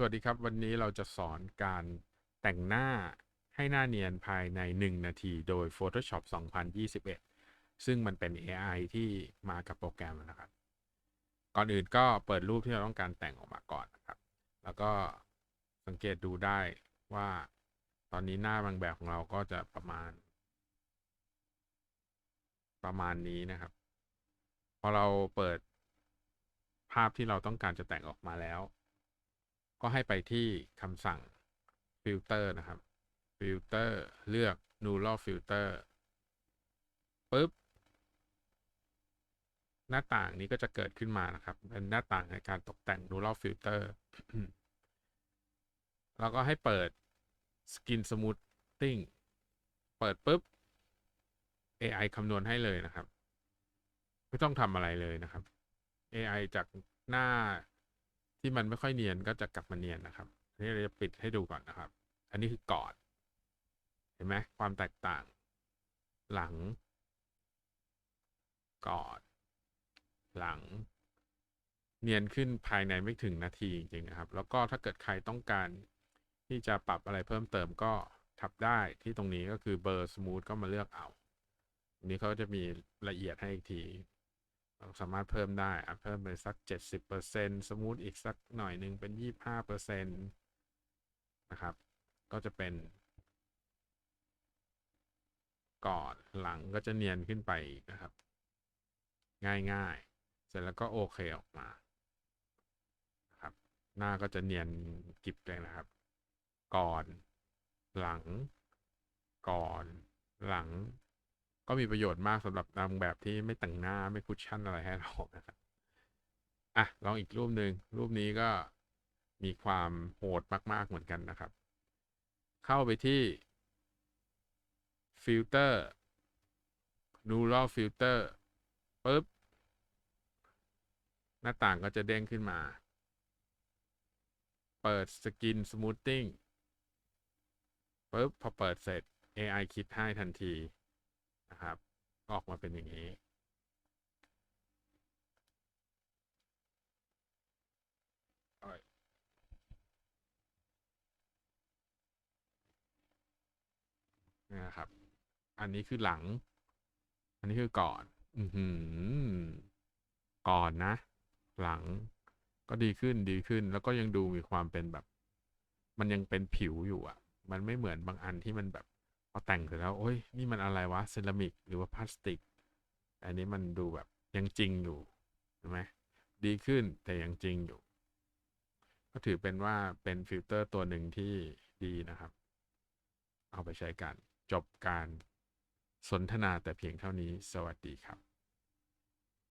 สวัสดีครับ วันนี้เราจะสอนการแต่งหน้าให้หน้าเนียนภายใน 1 นาทีโดย Photoshop 2021 ซึ่งมันเป็น AI ที่มากับโปรแกรมนะครับ ก่อนอื่นก็เปิดรูปที่เราต้องการแต่งออกมาก่อนนะครับ แล้วก็สังเกตดูได้ว่าตอนนี้หน้าบางแบบของเราก็จะประมาณ ประมาณนี้นะครับ พอเราเปิดภาพที่เราต้องการจะแต่งออกมาแล้ว ก็ให้ไปที่คำสั่งฟิลเตอร์นะครับฟิลเตอร์เลือก Neural Filter ปุ๊บ หน้าต่างนี้ก็จะเกิดขึ้นมานะครับ เป็นหน้าต่างในการตกแต่ง Neural Filter แล้วก็ให้เปิด Skin Smoothing เปิดปุ๊บ AI คำนวณให้เลยนะครับ ไม่ต้องทำอะไรเลยนะครับ AI จากหน้า ที่มันไม่ค่อยเนียนก็จะกลับมาเนียนนะครับอันนี้เราจะปิดให้ดูก่อนนะครับ อันนี้คือกอนเห็นไหมความแตกต่าง หลัง กอนหลัง เนียนขึ้นภายในไม่ถึงนาทีจริงๆนะครับ แล้วก็ถ้าเกิดใครต้องการที่จะปรับอะไรเพิ่มเติมก็ทับได้ที่ตรงนี้ก็คือเบอร์สมูทก็มาเลือกเอาตรงนี้เขาจะมีละเอียดให้อีกที เราสามารถเพิ่มได้อะเพิ่มไปสัก 70%สมูทอีกสักหน่อยหนึ่งเป็น 25%นะครับ ก็จะเป็น ก่อนหลังก็จะเนียนขึ้นไปนะครับ ง่ายๆ เสร็จแล้วก็โอเคออกมาครับ หน้าก็จะเนียนกิบเลยนะครับ ก่อน หลัง ก่อน หลัง ก็มีประโยชน์มากสำหรับนางแบบที่ไม่แต่งหน้าไม่คุชชั่นอะไรให้เรานะครับอะลองอีกรูปหนึ่งรูปนี้ก็มีความโหดมาก ๆ เหมือนกันนะครับ เข้าไปที่ฟิลเตอร์ Neural Filter ปุ๊บ หน้าต่างก็จะเด้งขึ้นมา เปิด Skin Smoothing ปุ๊บ พอเปิดเสร็จ AI คิดให้ทันที นะครับ ออกมาเป็นอย่างนี้ นะครับ อันนี้คือหลัง อันนี้คือก่อน อืก่อนนะ หลังก็ดีขึ้นดีขึ้น แล้วก็ยังดูมีความเป็นแบบ มันยังเป็นผิวอยู่อะ มันไม่เหมือนบางอันที่มันแบบ พอแต่งเสร็จแล้ว โอ้ย นี่มันอะไรวะ เซรามิกหรือว่าพลาสติก อันนี้มันดูแบบยังจริงอยู่ใช่ไหมดีขึ้นแต่ยังจริงอยู่ ก็ถือเป็นว่าเป็นฟิลเตอร์ตัวหนึ่งที่ดีนะครับ เอาไปใช้กัน จบการสนทนาแต่เพียงเท่านี้ สวัสดีครับ